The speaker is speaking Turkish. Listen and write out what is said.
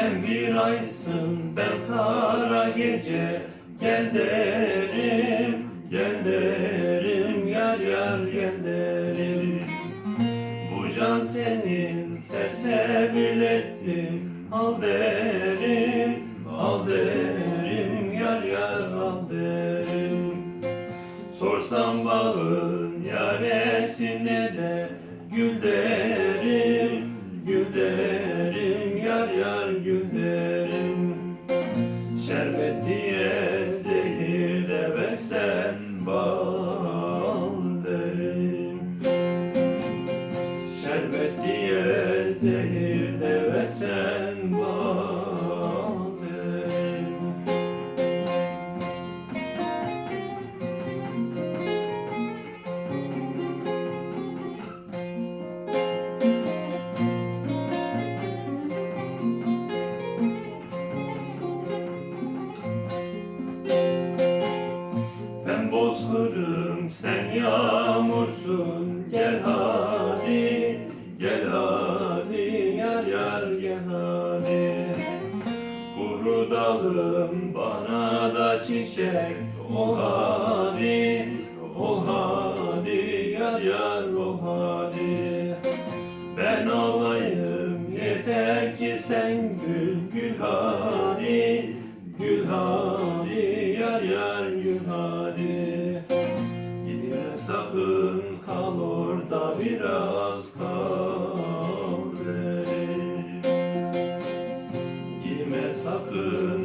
Sen bir aysın ben kara gece. Gel derim, gel derim Yar yar gel derim. Bu can senin terse bilettim Al derim, al derim Yar yar al derim. Sorsam bağın yaresine de Gül derim diye zehir de versen bal derim. Şerbet diye zehir de bozkırım sen yağmursun. Gel hadi gel hadi yar yar gel hadi. Kuru dalım bana da çiçek Ol hadi ol hadi yar yar ol hadi. Ben olayım yeter ki sen gül gül hadi biraz kal ey. Gitme sakın